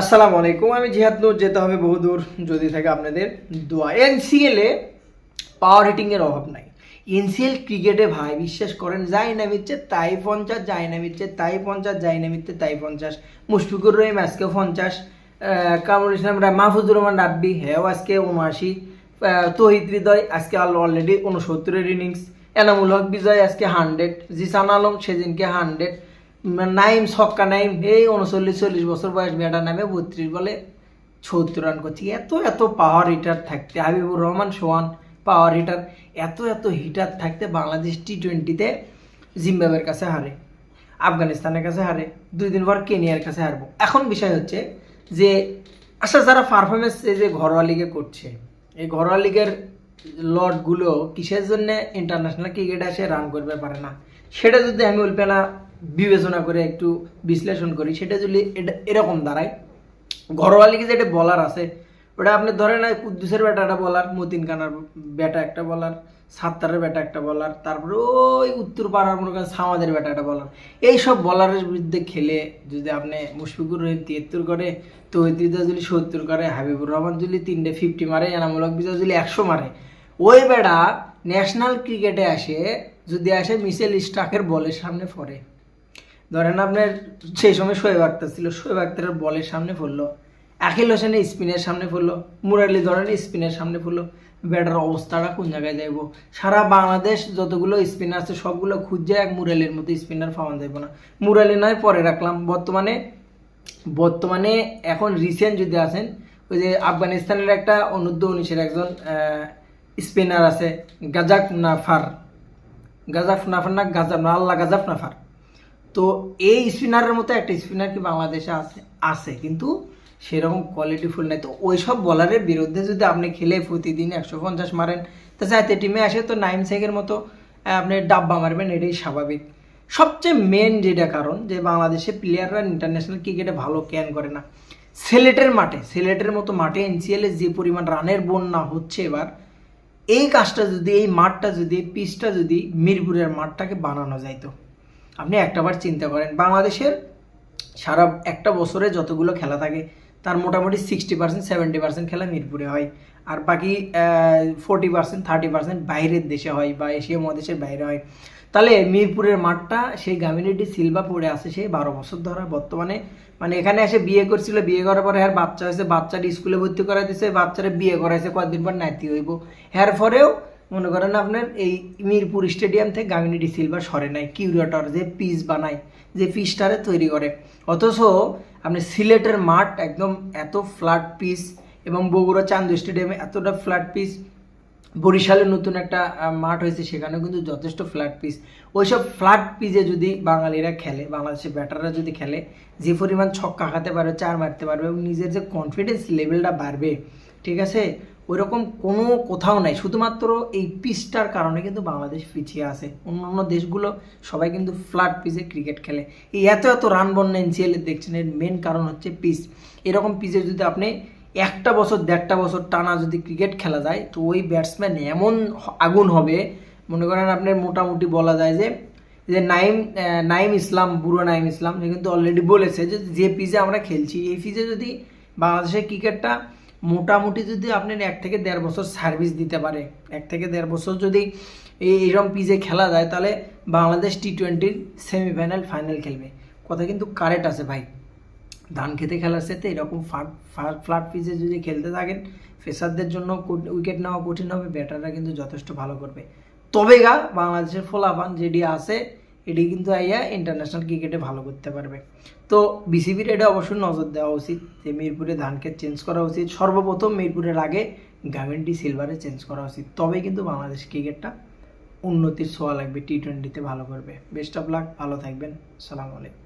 আসসালামু আলাইকুম, আমি জিহাদ নূর, যেতে হবে বহুদূর, যদি থাকে আপনাদের দোয়া। এনসিএল এ পাওয়ার হিটিং এর অভাব নাই। এনসিএল ক্রিকেটে ভাই বিশ্বাস করেন, যাই না মিচ্ছে তাই পঞ্চাশ, যাই না মিচ্ছে তাই পঞ্চাশ, যাই না মিচ্ছে তাই পঞ্চাশ। মুশফিকুর রহিম আজকে পঞ্চাশ কামরুল ইসলাম মাহফুজুর রহমান রাব্বি হ্যাঁ আজকে উনআশি তহিদ হৃদয় আজকে অলরেডি উনসত্তরের ইনিংস এনামুল হক বিজয় আজকে হান্ড্রেড জিসান আলম সেদিনকে হান্ড্রেড নাইম, ছক্কা নাইম, এই উনচল্লিশ চল্লিশ বছর বয়স ব্যাটার নামে বত্রিশ বলে সত্তর রান করছি। এত এত পাওয়ার হিটার থাকতে, হাবিবুর রহমান, সোহান পাওয়ার হিটার এত এত হিটার থাকতে বাংলাদেশ টি টোয়েন্টিতে জিম্বাবের কাছে হারে, আফগানিস্তানের কাছে হারে, দুই দিন পর কেনিয়ার কাছে হারবো। এখন বিষয় হচ্ছে যে আচ্ছা যারা পারফরমেন্স এই যে ঘরোয়া লিগে করছে, এই ঘরোয়া লিগের লটগুলো কিসের জন্য ইন্টারন্যাশনাল ক্রিকেটে এসে রান করতে পারে না। সেটা যদি আমি উল্পেনা বিবেচনা করে একটু বিশ্লেষণ করি, সেটা যদি এটা এরকম দাঁড়ায়। ঘরোয়া লিগে যেটা বলার আছে, ওটা আপনি ধরেন কুদ্দুসের ব্যাটা একটা বলার, মতিন কানার ব্যাটা একটা বলার, সাত্তারের ব্যাটা একটা বলার, তারপরে ওই উত্তর পাড়ার মনে করেন সামাদের ব্যাটা একটা বলার। এইসব বলারের বিরুদ্ধে খেলে যদি আপনি মুশফিকুর রহিম তিয়াত্তর করে তৈতিদা যদি সত্তর করে, হাবিবুর রহমান যদি তিনটে ফিফটি মারে, এনামূলক বিজয় যদি একশো মারে, ওই বেড়া ন্যাশনাল ক্রিকেটে আসে, যদি আসে মিসেল স্টাকের বলের সামনে পড়ে। ধরেন আপনার সেই সময় শোয়েব আক্তার ছিল, শোয়েব আক্তারের বলের সামনে পড়ল আখিল হোসেনের স্পিনের সামনে পড়ল মুরালি ধরেন স্পিনের সামনে পড়ল, ব্যাটার অবস্থাটা কোন জায়গায় যাইব? সারা বাংলাদেশ যতগুলো স্পিনার আছে সবগুলো খুঁজে এক মুরালির মতো স্পিনার পাওয়া যাইব না। মুরালি নয়, পরে রাখলাম। বর্তমানে বর্তমানে এখন রিসেন্ট যদি আছেন ওই যে আফগানিস্তানের একটা অনূর্ধ্ব উনিশের একজন স্পিনার আছে, গাজাক নাফার। গাজাফ নাফার না গাজাফ না আল্লাহ গাজাফ নাফার। তো এই স্পিনারের মতো একটা স্পিনার কি বাংলাদেশে আছে আছে, কিন্তু সেরকম কোয়ালিটি ফুল নাই। তো ওইসব বলারের বিরুদ্ধে যদি আপনি খেলে প্রতিদিন একশো পঞ্চাশ মারেন, তা চাইতে টিমে আসে তো নাইম সেকের মতো আপনি ডাব্বা মারবেন, এটাই স্বাভাবিক। সবচেয়ে মেন যেটা কারণ যে বাংলাদেশে প্লেয়াররা ইন্টারন্যাশনাল ক্রিকেটে ভালো ক্যান করে না। সিলেটের মাঠে, সিলেটের মতো মাঠে এনসিএলে যে পরিমাণ রানের বন্যা হচ্ছে এবার, এই কাজটা যদি, এই মাঠটা যদি পিচটা যদি মিরপুরের মাঠটাকে বানানো যাইতো। আপনি একটাবার চিন্তা করেন, বাংলাদেশের সারা একটা বছরে যতগুলো খেলা থাকে, তার মোটামুটি সিক্সটি পার্সেন্ট সেভেন্টি পার্সেন্ট খেলা মিরপুরে হয়। আর বাকি ফোর্টি পার্সেন্ট থার্টি পার্সেন্ট বাইরের দেশে হয় বা এশিয়া মহাদেশের বাইরে হয়। তাহলে মিরপুরের মাঠটা, সেই গামিনিটি সিলভা পড়ে আছে সেই বারো বছর ধরা বর্তমানে। মানে এখানে এসে বিয়ে করছিল, বিয়ে করার পরে আর বাচ্চা হয়েছে, বাচ্চাটি স্কুলে ভর্তি করাই দিছে বাচ্চারা বিয়ে করাইছে কয়েকদিন পর নাতি হইব। এর পরেও মনে করেন আপনার এই মিরপুর স্টেডিয়াম থেকে গামিনিটি সিলভার সরে নাই, কিউরেটর যে পিচ বানায়, যে পিচটারে তৈরি করে। অথচ আপনি সিলেটের মাঠ একদম এত ফ্ল্যাট পিচ এবং বগুড়া চান্দু স্টেডিয়ামে এতটা ফ্ল্যাট পিচ বরিশালে নতুন একটা মাঠ হয়েছে, সেখানেও কিন্তু যথেষ্ট ফ্ল্যাট পিচ ওইসব ফ্ল্যাট পিচে যদি বাঙালিরা খেলে, বাংলাদেশের ব্যাটাররা যদি খেলে, যে পরিমাণ ছক্কা খাতে পারবে, চার মারতে পারবে এবং নিজের যে কনফিডেন্স লেভেলটা বাড়বে ঠিক আছে? ওইরকম কোনো কোথাও নাই। শুধুমাত্র এই পিচটার কারণে কিন্তু বাংলাদেশ পিছিয়ে আছে। অন্যান্য দেশগুলো সবাই কিন্তু ফ্ল্যাট পিচে ক্রিকেট খেলে। এই এত এত রান বন্যা এনসিএলে দেখছেন, এর মেন কারণ হচ্ছে পিচ এরকম পিচে যদি আপনি একটা বছর, দেড়টা বছর টানা যদি ক্রিকেট খেলা যায়, তো ওই ব্যাটসম্যান এমন আগুন হবে, মনে করেন আপনার মোটামুটি বলা যায় যে যে নাইম নাইম ইসলাম, বুড়ো নাইম ইসলাম, সে কিন্তু অলরেডি বলেছে যে যে পিচে আমরা খেলছি, এই পিচে যদি বাংলাদেশের ক্রিকেটটা মোটামুটি যদি আপনার এক থেকে দেড় বছর সার্ভিস দিতে পারে, এক থেকে দেড় বছর যদি এই এরকম পিচে খেলা যায়, তাহলে বাংলাদেশ টি টোয়েন্টির সেমিফাইনাল ফাইনাল খেলবে। কথা কিন্তু কারেক্ট আছে ভাই। ধান খেতে খেলার সাথে এরকম ফ্ল্যাট পিচে যদি খেলতে থাকেন ফেসারদের জন্য উইকেট নেওয়া কঠিন হবে ব্যাটাররা কিন্তু যথেষ্ট ভালো করবে। তবে গা, বাংলাদেশের ফলাফান যেটি আছে এটি কিন্তু আইয়া ইন্টারন্যাশনাল ক্রিকেটে ভালো করতে পারবে। তো বিসিবির এটা অবশ্যই নজর দেওয়া উচিত যে মিরপুরে ধানকে চেঞ্জ করা উচিত। সর্বপ্রথম মিরপুরের আগে গ্যামেন্টি সিলভারে চেঞ্জ করা উচিত। তবেই কিন্তু বাংলাদেশ ক্রিকেটটা উন্নতির ছোঁয়া লাগবে। টি টোয়েন্টিতে ভালো করবে। বেস্ট অফ লাক ভালো থাকবেন। সালাম আলাইকুম।